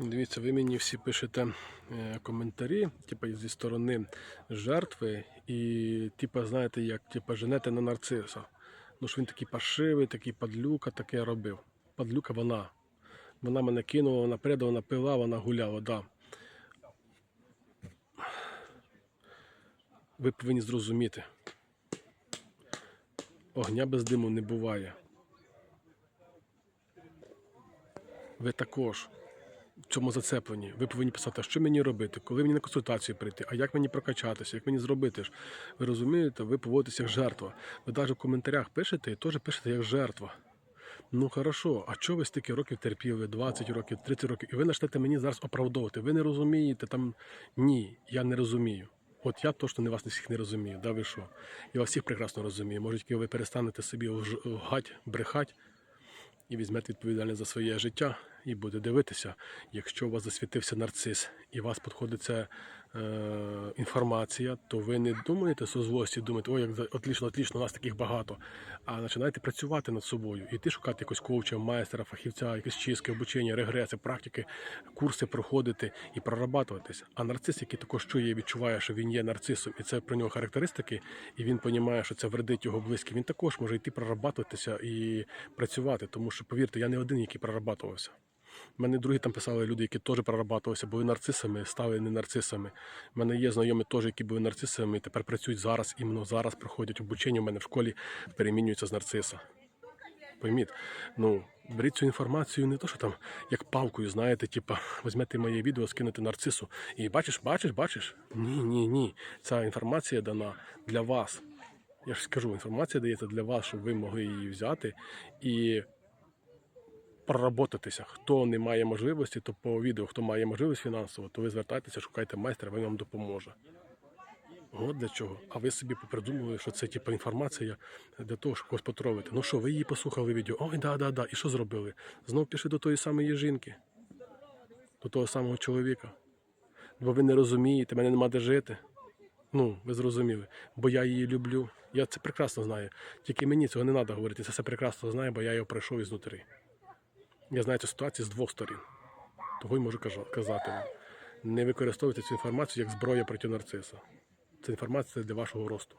Дивіться, ви мені всі пишете е, коментарі, типу, зі сторони жертви, і, типу, знаєте, як типу, женете на нарциса. Ну що він такий паршивий, такий падлюка, таке робив. Падлюка вона. Вона мене кинула, вона предала, вона пила, вона гуляла, да. Ви повинні зрозуміти. Огня без диму не буває. Ви також в цьому зацеплені. Ви повинні писати, що мені робити, коли мені на консультацію прийти, а як мені прокачатися, як мені зробити ж. Ви розумієте, ви поводитеся як жертва. Ви навіть в коментарях пишете і теж пишете як жертва. Ну хорошо, а чого ви стільки років терпіли, 20 років, 30 років, і ви почнете мені зараз оправдовувати. Ви не розумієте там. Ні, я не розумію. От я точно не вас не всіх не розумію, да ви що? Я вас всіх прекрасно розумію. Може, тільки ви перестанете собі лгать, брехать і візьмете відповідальність за своє життя і буде дивитися, якщо у вас засвітився нарцис і у вас підходить ця е, інформація, то ви не думаєте со злості, думаєте, ой, як отлично, отлично, у нас таких багато. А починаєте працювати над собою, іти шукати якогось коуча, майстера, фахівця, якісь чистки, обучення, регреси, практики, курси проходити і прорабатуватись. А нарцис, який також чує і відчуває, що він є нарцисом, і це про нього характеристики, і він розуміє, що це вредить його близьким, він також може йти прорабатуватися і працювати. Тому що, повірте, я не один, який прорабатувався. У мене другі там писали люди, які теж прорабатувалися, були нарцисами, стали не нарцисами. У мене є знайомі теж, які були нарцисами, і тепер працюють зараз, іменно зараз проходять обучення. У мене в школі перемінюються з нарциса. Пойміть, ну беріть цю інформацію не то, що там як палкою, знаєте, типа візьмете моє відео, скинете нарцису. І бачиш, бачиш, бачиш? Ні, ні, ні. Ця інформація дана для вас. Я ж скажу, інформація дається для вас, щоб ви могли її взяти і проработатися. Хто не має можливості, то по відео, хто має можливість фінансово, то ви звертайтеся, шукайте майстра, він вам допоможе. От для чого. А ви собі попридумували, що це типу, інформація для того, щоб когось потровити. Ну що, ви її послухали відео? Ой, да, да, да. І що зробили? Знов пішли до тої самої жінки, до того самого чоловіка. Бо ви не розумієте, мене нема де жити. Ну, ви зрозуміли. Бо я її люблю. Я це прекрасно знаю. Тільки мені цього не треба говорити. Це все прекрасно знаю, бо я його пройшов ізнутрі. Я знаю цю ситуацію з двох сторін. Того й можу казати вам. Не використовуйте цю інформацію як зброя проти нарциса. Це інформація для вашого росту.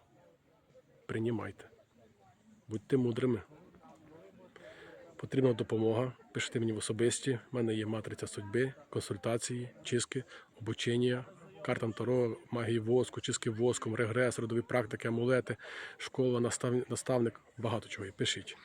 Приймайте. Будьте мудрими. Потрібна допомога. Пишіть мені в особисті. У мене є матриця судьби, консультації, чистки, обучення, карта Таро, магії воску, чистки воском, регрес, родові практики, амулети, школа, настав- наставник. Багато чого. Пишіть.